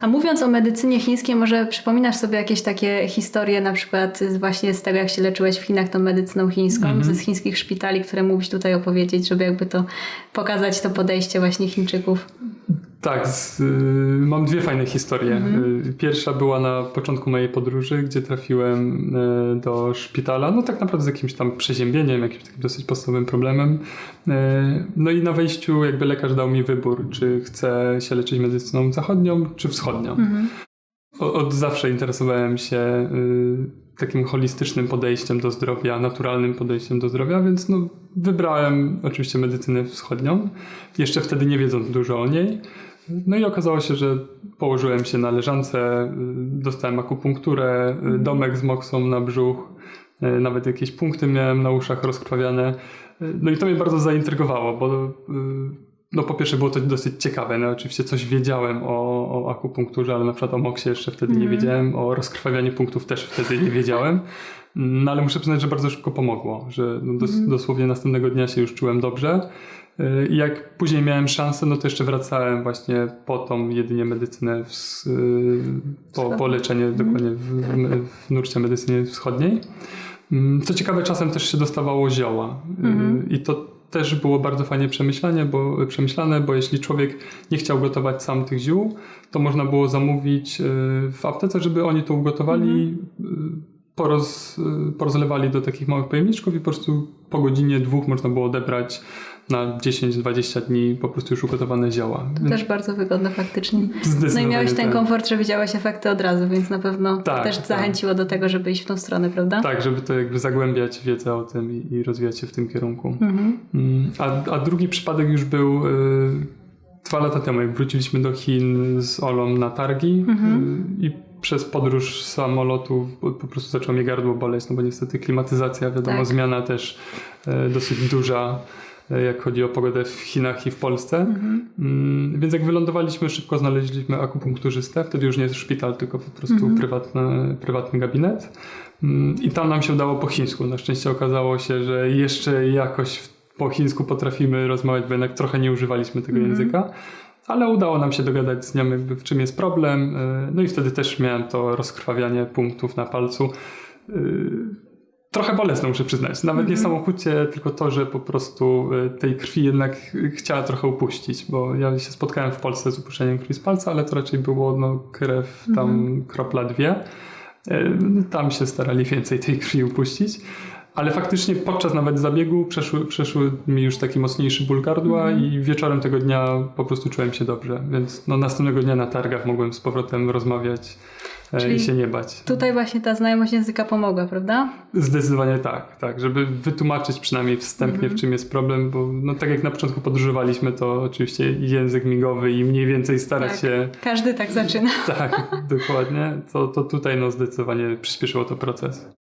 A mówiąc o medycynie chińskiej, może przypominasz sobie jakieś takie historie, na przykład właśnie z tego, jak się leczyłeś w Chinach tą medycyną chińską, Mhm. ze z chińskich szpitali, które mógłbyś tutaj opowiedzieć, żeby jakby to pokazać to podejście właśnie Chińczyków. Tak, z, y, mam dwie fajne historie. Mhm. Y, Pierwsza była na początku mojej podróży, gdzie trafiłem y, do szpitala, no tak naprawdę z jakimś tam przeziębieniem, jakimś takim dosyć podstawowym problemem. Y, No i na wejściu jakby lekarz dał mi wybór, czy chcę się leczyć medycyną zachodnią, czy wschodnią. O- Od zawsze interesowałem się y, takim holistycznym podejściem do zdrowia, naturalnym podejściem do zdrowia, więc no, wybrałem oczywiście medycynę wschodnią, jeszcze wtedy nie wiedząc dużo o niej. No i okazało się, że położyłem się na leżance, y, dostałem akupunkturę, y, domek z moksą na brzuch, y, nawet jakieś punkty miałem na uszach rozkrwawiane. No i to mnie bardzo zaintrygowało, bo no po pierwsze było to dosyć ciekawe, no oczywiście coś wiedziałem o, o akupunkturze, ale na przykład o moksie jeszcze wtedy nie wiedziałem, o rozkrwawianiu punktów też wtedy nie wiedziałem, no ale muszę przyznać, że bardzo szybko pomogło, że no dos, dosłownie następnego dnia się już czułem dobrze. Y, i jak później miałem szansę, no to jeszcze wracałem właśnie po tą jedynie medycynę, w, y, po, po leczenie dokładnie w, w, nurcie medycyny wschodniej. Mm, Co ciekawe, czasem też się dostawało zioła. Y, I to też było bardzo fajnie przemyślane bo, przemyślane, bo jeśli człowiek nie chciał gotować sam tych ziół, to można było zamówić y, w aptece, żeby oni to ugotowali, y, poroz, y, porozlewali do takich małych pojemniczków i po prostu po godzinie, dwóch można było odebrać na 10-20 dni po prostu już ugotowane zioła. To też bardzo wygodne faktycznie. No i miałeś ten tak. komfort, że widziałeś efekty od razu, więc na pewno Tak, też tak. zachęciło do tego, żeby iść w tą stronę, prawda? Tak, żeby to jakby zagłębiać wiedzę o tym i, i rozwijać się w tym kierunku. Mhm. Mm, A, a drugi przypadek już był y, dwa lata temu, jak wróciliśmy do Chin z Olą na targi y, i przez podróż samolotu po, prostu zaczęło mnie gardło boleć, no bo niestety klimatyzacja, wiadomo, Tak. zmiana też y, dosyć duża, y, jak chodzi o pogodę w Chinach i w Polsce. Mm, Więc jak wylądowaliśmy, szybko znaleźliśmy akupunkturzystę, wtedy już nie jest szpital, tylko po prostu prywatny, prywatny gabinet. Mm, I tam nam się udało po chińsku. Na szczęście okazało się, że jeszcze jakoś po chińsku potrafimy rozmawiać, bo jednak trochę nie używaliśmy tego języka. Ale udało nam się dogadać z nią, jakby w czym jest problem. y, No i wtedy też miałem to rozkrwawianie punktów na palcu. Trochę bolesne, muszę przyznać. Nawet nie samo kucie, tylko to, że po prostu y, tej krwi jednak chciała trochę upuścić, bo ja się spotkałem w Polsce z upuszczeniem krwi z palca, ale to raczej było no, krew tam kropla dwie. Y, Tam się starali więcej tej krwi upuścić. Ale faktycznie podczas nawet zabiegu przeszły, przeszły mi już taki mocniejszy ból gardła i wieczorem tego dnia po prostu czułem się dobrze. Więc no, następnego dnia na targach mogłem z powrotem rozmawiać Czyli i się nie bać. Tutaj właśnie ta znajomość języka pomogła, prawda? Zdecydowanie tak, tak, żeby wytłumaczyć przynajmniej wstępnie, w czym jest problem, bo no, tak jak na początku podróżowaliśmy, to oczywiście język migowy i mniej więcej starać Tak. się, Każdy tak zaczyna. tak, dokładnie, to, to tutaj no, zdecydowanie przyspieszyło to proces.